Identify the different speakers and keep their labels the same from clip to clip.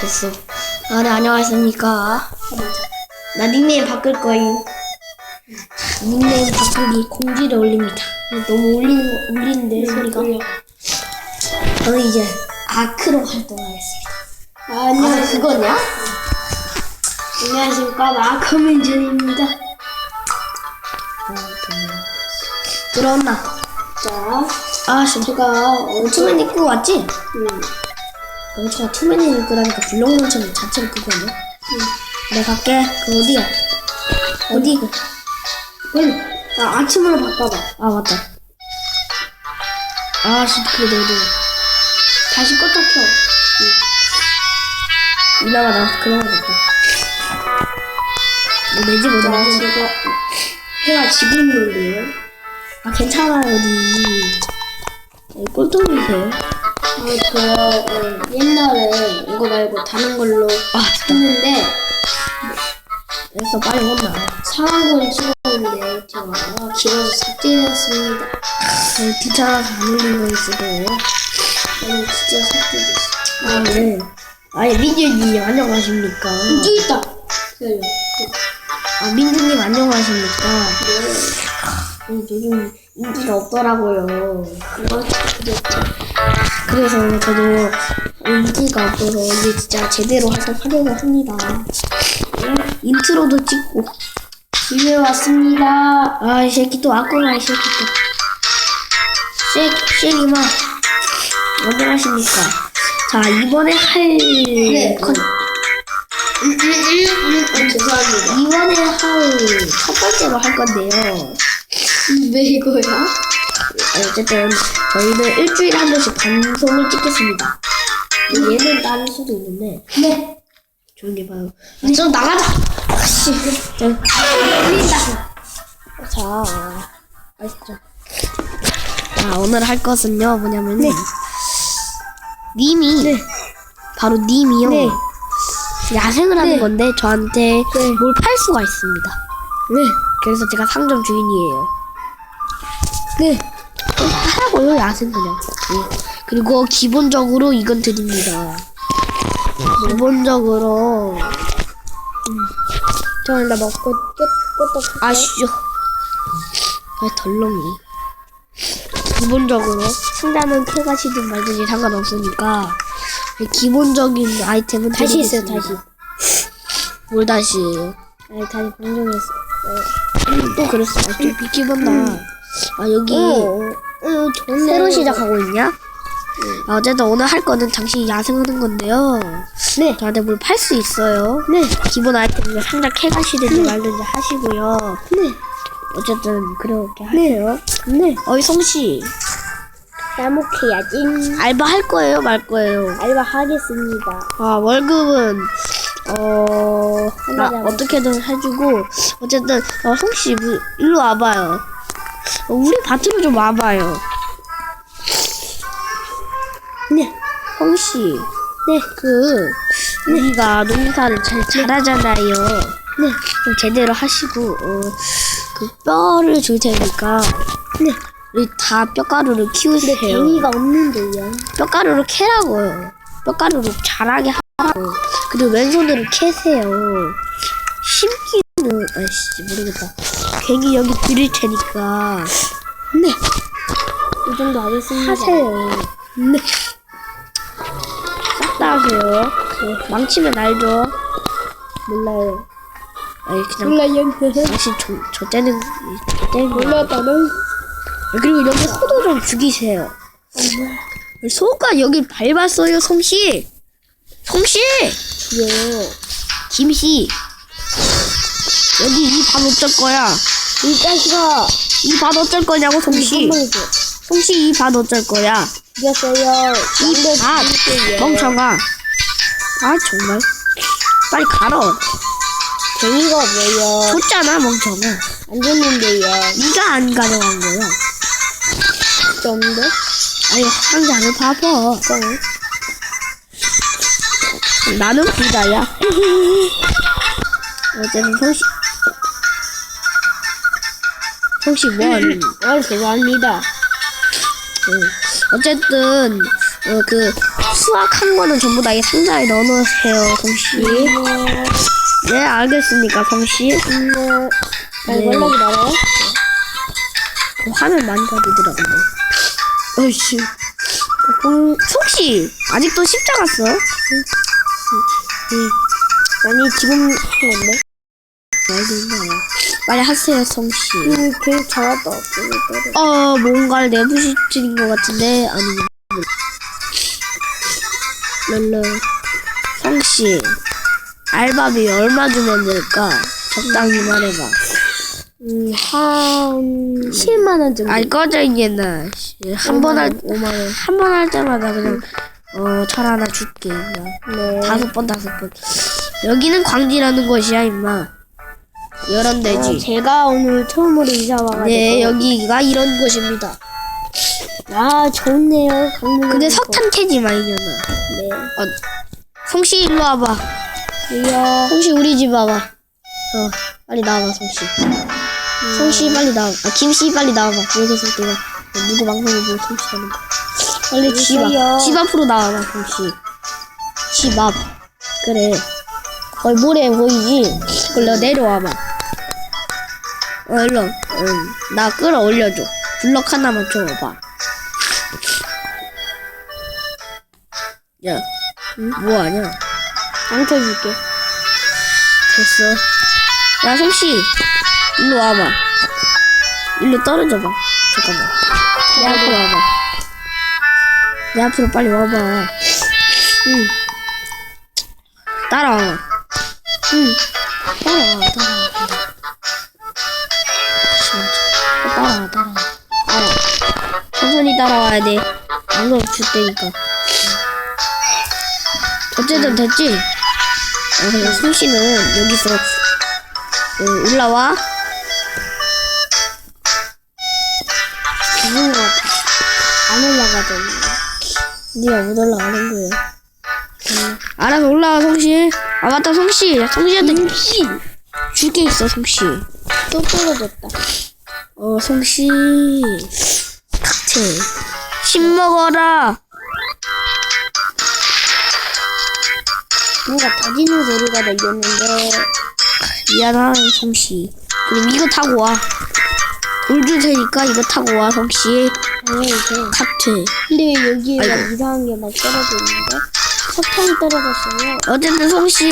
Speaker 1: 됐어. 아, 네, 안녕하십니까. 나 닉네임 바꿀 거임. 닉네임 바꾸기 공지를 올립니다. 너무 울리는, 거- 울리는데, 소리가. 저는 이제 아크로 활동하겠습니다.
Speaker 2: 아, 안녕.
Speaker 1: 아, 그거냐?
Speaker 2: 안녕하십니까. 마커민준입니다.
Speaker 1: 들어왔나?
Speaker 2: 자,
Speaker 1: 아, 씨.
Speaker 2: 제가 어,
Speaker 1: 투맨 입고 왔지?
Speaker 2: 음,
Speaker 1: 여기가 투맨 입고 라니까 블록론처럼 자체를 끄고 왔네. 내가 갈게. 그 어디야? 어디 이거?
Speaker 2: 빨리. 아, 아침으로 바꿔봐.
Speaker 1: 아, 맞다. 아, 씨, 그래, 너도.
Speaker 2: 다시 껐다 켜.
Speaker 1: 이나가 나 같다. 내집 어디
Speaker 2: 자,
Speaker 1: 가지?
Speaker 2: 제가 해가 지고 있는데요.
Speaker 1: 아, 괜찮아요, 어디. 어, 꼴통이세요?
Speaker 2: 아, 그 어, 옛날에 이거 말고 다른 걸로
Speaker 1: 아.
Speaker 2: 했는데
Speaker 1: 됐어, 빨리 혼나.
Speaker 2: 상황을 찍었는데 제가 길어서 삭제되었습니다.
Speaker 1: 어, 귀찮아서 안 올린 거 있어도.
Speaker 2: 저는 진짜 삭제됐어.
Speaker 1: 아, 네. 아니, 민준님, 안녕하십니까?
Speaker 2: 여기 있다. 기다려.
Speaker 1: 아, 민준님, 안녕하십니까?
Speaker 2: 네.
Speaker 1: 어, 요즘 인기가 없더라고요.
Speaker 2: 그거 삭제됐죠.
Speaker 1: 그래서 저도 인기가 없어서 이제 진짜 제대로 활동하려고 합니다. 인트로도 찍고.
Speaker 2: 집에 왔습니다.
Speaker 1: 아, 이 새끼 또 왔구나, 이 새끼 또. 쉐, 쉐리마. 안녕하십니까. 자, 이번에 할.
Speaker 2: 네.
Speaker 1: 컨,
Speaker 2: 음, 음, 음, 음. 어, 죄송합니다.
Speaker 1: 이번에 할 첫 번째로 할 건데요.
Speaker 2: 왜 이거야?
Speaker 1: 어쨌든, 저희는 일주일에 한 번씩 방송을 찍겠습니다. 얘는 다를 수도 있는데,
Speaker 2: 네.
Speaker 1: 조용히 봐요. 아, 좀 나가자! 아씨, 저,
Speaker 2: 울린다.
Speaker 1: 자, 아시죠? 자, 오늘 할 것은요, 뭐냐면, 네. 님이, 바로 님이요.
Speaker 2: 네.
Speaker 1: 야생을 하는
Speaker 2: 네.
Speaker 1: 건데, 저한테 뭘팔 수가 있습니다.
Speaker 2: 네.
Speaker 1: 그래서 제가 상점 주인이에요.
Speaker 2: 네.
Speaker 1: 하라고요, 야생 그냥. 예. 그리고 기본적으로 이건 드립니다. 기본적으로,
Speaker 2: 저는 나 먹고 끝, 끝도
Speaker 1: 아시죠? 아, 덜렁이. 기본적으로 상자는 캐가시든 말든지 상관없으니까 기본적인 아이템은
Speaker 2: 다시 있어요,
Speaker 1: 드리겠습니다. 뭘 다시?
Speaker 2: 아니, 다시 방송했어.
Speaker 1: 또 그랬어. 아, 좀 비키본다. 아 여기
Speaker 2: 응, 좋네.
Speaker 1: 새로 시작하고 있냐? 아, 어쨌든 오늘 할 거는 당신이 야생하는 건데요.
Speaker 2: 네.
Speaker 1: 저한테 뭘 팔 수 있어요.
Speaker 2: 네.
Speaker 1: 기본 아이템을 상자 캐가시든지 말든지 하시고요.
Speaker 2: 네.
Speaker 1: 어쨌든 그렇게 하세요.
Speaker 2: 네.
Speaker 1: 어이 성씨
Speaker 2: 따먹해야지.
Speaker 1: 알바 할 거예요, 말 거예요?
Speaker 2: 알바 하겠습니다.
Speaker 1: 아 월급은 어 나. 어떻게든 해주고 어쨌든 어, 성씨 뭐, 일로 와봐요. 어, 우리 밭으로 좀 와봐요.
Speaker 2: 네.
Speaker 1: 성씨
Speaker 2: 네.
Speaker 1: 그 우리가 농사를 잘 잘하잖아요.
Speaker 2: 네.
Speaker 1: 좀 제대로 하시고 어, 그 뼈를 줄 테니까
Speaker 2: 네.
Speaker 1: 우리 다 뼈가루를 키우세요.
Speaker 2: 갱이가 없는데요.
Speaker 1: 뼈가루로 캐라고요. 뼈가루로 자라게 하라고. 그리고 왼손으로 캐세요. 심기는 아이씨 모르겠다. 괜히 여기 드릴 테니까
Speaker 2: 네. 이 정도 하겠습니다.
Speaker 1: 하세요.
Speaker 2: 네.
Speaker 1: 싹 다 하세요. 네, 망치면 알죠?
Speaker 2: 몰라요.
Speaker 1: 아니 그냥
Speaker 2: 몰라요.
Speaker 1: 당신 저, 저 때는 저 때는 거.
Speaker 2: 몰랐다는.
Speaker 1: 그리고 여기 소도 좀 죽이세요. 소가 여기 밟았어요, 솜씨. 솜씨.
Speaker 2: 예.
Speaker 1: 김씨. 여기 이 밥 어쩔 거야?
Speaker 2: 이 자식아.
Speaker 1: 이밥 어쩔 거냐고, 솜씨.
Speaker 2: 한번 줘.
Speaker 1: 솜씨 이밥 어쩔 거야?
Speaker 2: 이겼어요.
Speaker 1: 이 밥. 멍청아. 아, 정말. 빨리 가라.
Speaker 2: 갱이가 뭐예요?
Speaker 1: 줬잖아, 멍청아.
Speaker 2: 안 줬는데요.
Speaker 1: 네가 안 가져간 거야.
Speaker 2: 줬는데?
Speaker 1: 아니, 상자를 봐봐. 나는 부자야. 어쨌든 성씨. 성씨 뭐하니?
Speaker 2: 아, 죄송합니다.
Speaker 1: 어, 어쨌든 어, 그 수확한 거는 전부 다 이 상자에 넣어놓으세요, 성씨. 네, 알겠습니까, 성씨?
Speaker 2: 네. 아니,
Speaker 1: 네.
Speaker 2: 연락이 나와요?
Speaker 1: 그 화면 많이 가지더라고요. 어이씨. 음, 성씨, 아직도 십자가 써?
Speaker 2: 아니, 지금 한 건데?
Speaker 1: 알겠나요? 빨리 하세요, 성씨.
Speaker 2: 음, 걔 잘하다.
Speaker 1: 어, 뭔가를 내부시킨 것 같은데, 아니, 랄라. 성씨, 알바비 얼마 주면 될까? 적당히 말해봐.
Speaker 2: 음, 한 7만원 정도.
Speaker 1: 아니, 꺼져, 이제는. 한번 할,
Speaker 2: 5만원.
Speaker 1: 한 번 할 때마다 그냥, 어, 철 하나 줄게.
Speaker 2: 네.
Speaker 1: 다섯 번, 다섯 번. 여기는 광지라는 곳이야, 임마. 이런
Speaker 2: 어,
Speaker 1: 데지.
Speaker 2: 제가 오늘 처음으로 이사 와가지고.
Speaker 1: 네, 여기가 이런 곳입니다.
Speaker 2: 아, 좋네요. 강릉.
Speaker 1: 근데 석탄 캐지 마, 이년아.
Speaker 2: 네.
Speaker 1: 어, 성씨 일로 와봐.
Speaker 2: 이야.
Speaker 1: 성씨 우리 집 와봐. 어, 빨리 나와봐, 성씨. 성씨 빨리 나와. 아, 김씨 빨리 나와봐. 여기서 내가 어, 누구 방송을 보고 성씨 하는 거. 빨리 집? 앞, 집 앞으로 나와봐, 성씨. 집 앞. 그래. 거의 모래 보이지? 그래, 내려와봐. 어, 일로. 응. 나 끌어올려줘. 블럭 하나만 줘봐. 야, 응? 뭐 하냐?
Speaker 2: 안 켜줄게.
Speaker 1: 됐어. 야, 성씨. 일로 와봐. 일로 떨어져봐. 잠깐만. 내 앞으로 와봐. 내 앞으로 빨리 와봐. 응. 따라와봐. 응. 따라와, 따라와. 따라와, 따라와. 따라와. 천천히 따라와야 돼. 안 그러면 죽대니까. 어쨌든 됐지? 어, 그냥 승씨는 여기서 어, 올라와.
Speaker 2: 죽은 것 같아. 안 올라가잖아.
Speaker 1: 네가 못 올라가는 거예요. 알아서 올라와 성씨. 아 맞다 성씨. 성씨한테 줄게 있어 성씨.
Speaker 2: 또 떨어졌다.
Speaker 1: 어 성씨. 칵테일. 씹 먹어라.
Speaker 2: 뭔가 다지는 소리가 들렸는데.
Speaker 1: 미안한 성씨. 그럼 이거 타고 와. 돌줄 테니까 이거 타고 와 성씨.
Speaker 2: 당연히 돼.
Speaker 1: 칵테일.
Speaker 2: 근데 왜 여기에 막
Speaker 1: 아이고.
Speaker 2: 이상한 게 막 떨어져 있는데? 석탄이 떨어졌어요.
Speaker 1: 어쨌든 성씨.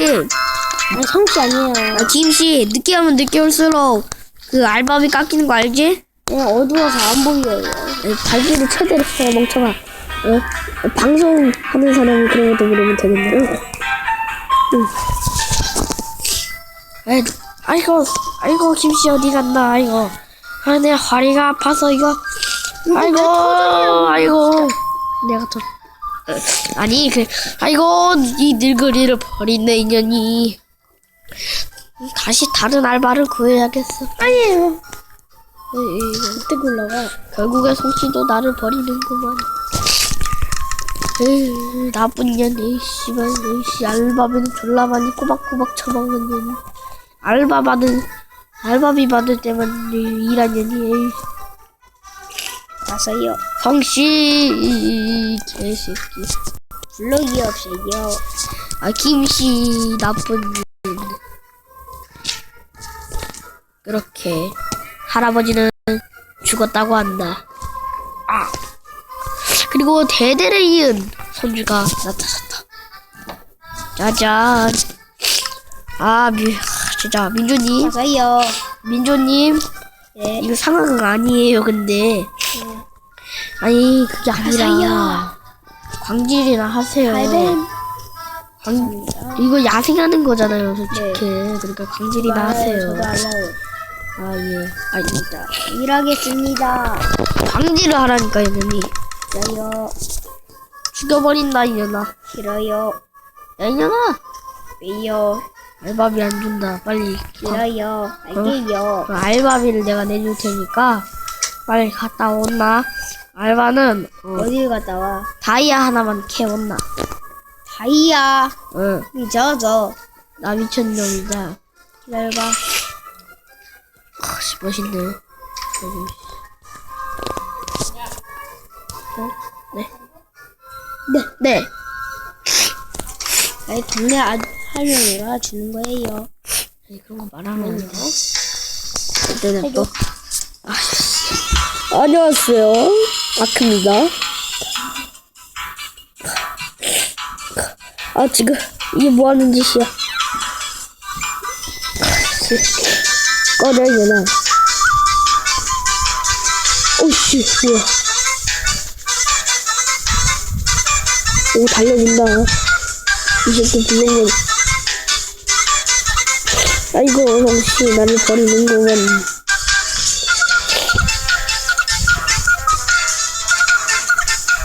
Speaker 2: 아니, 성씨 아니에요.
Speaker 1: 아, 김씨 늦게 하면 늦게 올수록 그 알바비 깎이는 거 알지?
Speaker 2: 그냥 어두워서 안 보여요.
Speaker 1: 에, 발기를 최대로 해 멍청아. 어? 방송하는 사람이 그런 것도 모르면 되겠네. 응. 에, 아이고, 아이고 김씨 어디 갔나? 아이고, 아, 내 허리가 아파서 이거. 아이고, 아이고. 내가 더. 어, 아니 그 아이고 이 늙은이를 버린네 인연이. 다시 다른 알바를 구해야겠어. 아니에요.
Speaker 2: 어떻게 올라가?
Speaker 1: 결국에 송씨도 나를 버리는구만. 에이, 나쁜 년, 에이, 씨발, 에이 씨, 알바비는 졸라 많이 꼬박꼬박 처먹는 년이. 알바 받은, 알바비 받을 때만 이- 일한 년이, 에이.
Speaker 2: 가서요.
Speaker 1: 성씨, 이 개새끼.
Speaker 2: 블록이 없어요.
Speaker 1: 아, 김씨, 나쁜 년. 그렇게, 할아버지는 죽었다고 한다. 아. 그리고 대대를 이은 손주가 나타났다. 짜잔. 아, 미, 진짜, 민조님.
Speaker 2: 가서요.
Speaker 1: 민조님.
Speaker 2: 네.
Speaker 1: 이거 상황은 아니에요, 근데. 아니, 그게 아니라.
Speaker 2: 가세요.
Speaker 1: 광질이나 하세요.
Speaker 2: 갈벤.
Speaker 1: 광, 이거 야생하는 거잖아요, 솔직히. 그러니까 광질이나 하세요.
Speaker 2: 아,
Speaker 1: 예. 알겠습니다.
Speaker 2: 일하겠습니다.
Speaker 1: 광질을 하라니까, 이놈이.
Speaker 2: 싫어요.
Speaker 1: 죽여버린다, 이년아.
Speaker 2: 싫어요.
Speaker 1: 야, 이년아!
Speaker 2: 왜요?
Speaker 1: 알바비 안 준다. 빨리.
Speaker 2: 싫어요. 알게요.
Speaker 1: 그 알바비를 내가 내줄 테니까, 빨리 갔다 온나. 알바는, 어,
Speaker 2: 어딜 갔다 와?
Speaker 1: 다이아 하나만 캐온나.
Speaker 2: 다이아.
Speaker 1: 응.
Speaker 2: 미쳐져.
Speaker 1: 나 미쳤놈이다.
Speaker 2: 기다려봐.
Speaker 1: 아, 씨, 멋있네. 어? 네. 네. 네.
Speaker 2: 나의 동네 아, 하려니가 주는 거예요.
Speaker 1: 아니, 그런 거 말하면 안 돼.
Speaker 2: 그때는 또
Speaker 1: 안녕하세요. 아크입니다. 아, 지금, 이게 뭐 하는 짓이야. 꺼져, 이제는. 오씨, 뭐야. 오, 달려준다. 이 새끼 불렁거리. 아이고, 혹시 나를 버리는 거면.